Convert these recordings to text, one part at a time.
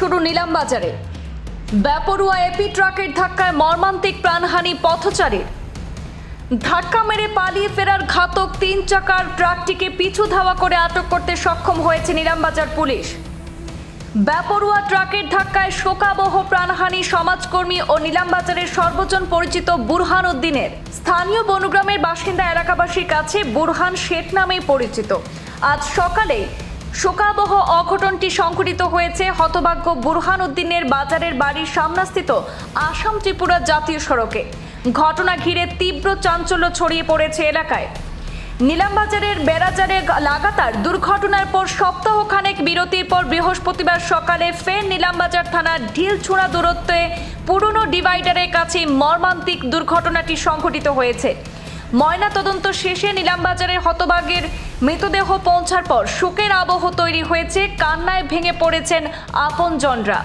শুরু নিলাম বাজারে ব্যাপরুয়া এপি ট্রাকের ধাক্কায় মর্মান্তিক প্রাণহানি পথচারীর। ধাক্কা মেরে পালিয়ে ফেরার ঘাতক তিন চাকার ট্রাকটিকে পিছু ধাওয়া করে আটক করতে সক্ষম হয়েছে নিলামবাজার পুলিশ। ব্যাপরুয়া ট্রাকের ধাক্কায় শোকাবহ প্রাণহানি সমাজকর্মী ও নিলামবাজারের সর্বজন পরিচিত বুরহান উদ্দিনের। স্থানীয় বনগ্রামের বাসিন্দা এলাকাবাসীর কাছে বুরহান শেখ নামেই পরিচিত। আজ সকালে শোকাবহ অঘটনটি সংঘটিত হয়েছে হতভাগ্য বুরহান উদ্দিনের বাজারের বাড়ির সামনাস্থিত আসাম ত্রিপুরা জাতীয় সড়কে। ঘটনা ঘিরে তীব্র চাঞ্চল্য ছড়িয়ে পড়েছে এলাকায়। নিলামবাজারের বেড়াজারে লাগাতার দুর্ঘটনার পর সপ্তাহখানেক বিরতির পর বৃহস্পতিবার সকালে ফের নিলামবাজার থানার ঢিলছুড়া দূরত্বে পুরনো ডিভাইডারের কাছে মর্মান্তিক দুর্ঘটনাটি সংঘটিত হয়েছে। ময়না তদন্ত শেষে নিলামবাজারের হতবাগের মৃতদেহ পৌঁছার পর শোকের আবহ তৈরি হয়েছে, কান্নায় ভেঙে পড়েছেন আপনজনরা।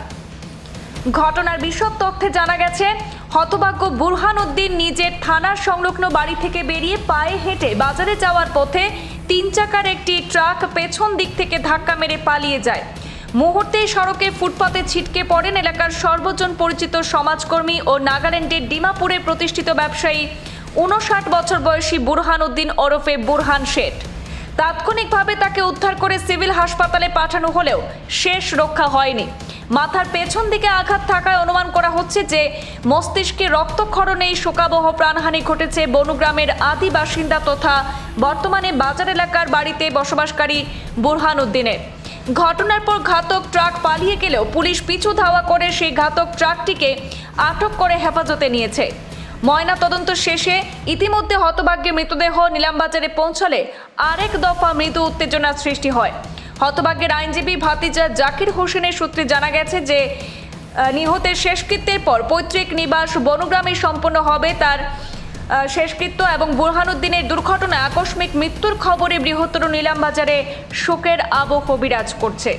ঘটনার বিশদ তথ্যে জানা গেছে, হতভাগ্য বুরহান উদ্দিন নিজের থানার সংলগ্ন বাড়ি থেকে বেরিয়ে পায়ে হেঁটে বাজারে যাওয়ার পথে তিন চাকার একটি ট্রাক পেছন দিক থেকে ধাক্কা মেরে পালিয়ে যায়। মুহূর্তেই সড়কে ফুটপাতে ছিটকে পড়েন এলাকার সর্বজন পরিচিত সমাজকর্মী ও নাগাল্যান্ডের ডিমাপুরে প্রতিষ্ঠিত ব্যবসায়ী উনষাট বছর বয়সী বুরহান উদ্দিন ওরফে বুরহান শেঠ। তাৎক্ষণিকভাবে তাকে উদ্ধার করে সিভিল হাসপাতালে পাঠানো হলেও শেষ রক্ষা হয়নি। মাথার পেছন দিকে আঘাত থাকায় অনুমান করা হচ্ছে যে মস্তিষ্কে রক্তক্ষরণেই শোকাবহ প্রাণহানি ঘটেছে বনুগ্রামের আদি বাসিন্দা তথা বর্তমানে বাজার এলাকার বাড়িতে বসবাসকারী বুরহান উদ্দিনের। ঘটনার পর ঘাতক ট্রাক পালিয়ে গেলেও পুলিশ পিছু ধাওয়া করে সেই ঘাতক ট্রাকটিকে আটক করে হেফাজতে নিয়েছে। ময়না তদন্ত শেষে ইতিমধ্যে হতভাগ্যের মৃতদেহ নিলামবাজারে পৌঁছালে আরেক দফা মৃদু উত্তেজনার সৃষ্টি হয়। হতভাগ্যের আইনজীবী ভাতিজা জাকির হোসেনের সূত্রে জানা গেছে যে নিহতের শেষকৃত্যের পর পৈতৃক নিবাস বনগ্রামে সম্পন্ন হবে তার শেষকৃত্য এবং বুরহানুদ্দিনের দুর্ঘটনায় আকস্মিক মৃত্যুর খবরে বৃহত্তর নিলামবাজারে শোকের আবহ বিরাজ করছে।